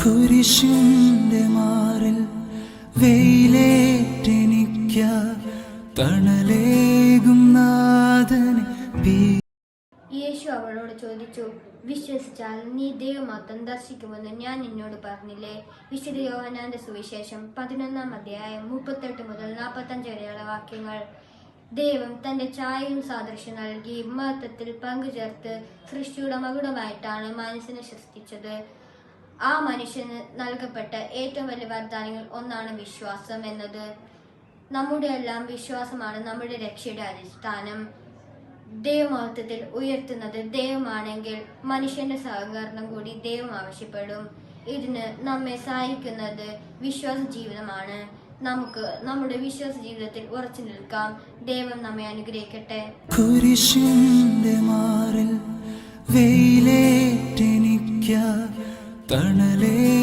കുരിശിന്റെ മാറിൽ വെയിലേറ്റെനിക്ക തണലേകും യേശു അവളോട് ചോദിച്ചു വിശ്വസിച്ചാൽ നീ ദൈവമാത്രം ദർശിക്കുമെന്ന് ഞാൻ നിന്നോട് പറഞ്ഞില്ലേ? വിശുദ്ധ യോഹനാന്റെ സുവിശേഷം പതിനൊന്നാം അധ്യായം മുപ്പത്തെട്ട് മുതൽ നാൽപ്പത്തഞ്ച് വരെയുള്ള വാക്യങ്ങൾ. ദൈവം തന്റെ ചായയും സാദൃശ്യം നൽകി മഹത്വത്തിൽ പങ്കുചേർത്ത് സൃഷ്ടിയുടെ മകുടമായിട്ടാണ് മനസ്സിനെ സൃഷ്ടിച്ചത് ആ മനുഷ്യന് നൽകപ്പെട്ട ഏറ്റവും വലിയ വരദാനങ്ങൾ ഒന്നാണ് വിശ്വാസം എന്നത്. നമ്മുടെ എല്ലാം വിശ്വാസമാണ് നമ്മുടെ രക്ഷയുടെ അടിസ്ഥാനം. ദൈവമഹത്വത്തിൽ ഉയർത്തുന്നത് ദൈവമാണെങ്കിൽ മനുഷ്യന്റെ സഹകരണം കൂടി ദൈവം ആവശ്യപ്പെടും. ഇതിന് നമ്മെ സഹായിക്കുന്നത് വിശ്വാസ ജീവിതമാണ്. നമുക്ക് നമ്മുടെ വിശ്വാസ ജീവിതത്തിൽ ഉറച്ചു നിൽക്കാം. ദൈവം നമ്മെ അനുഗ്രഹിക്കട്ടെ. കുരിശിന്റെ മാറിൽ തണലേകും നാഥനെ പീരി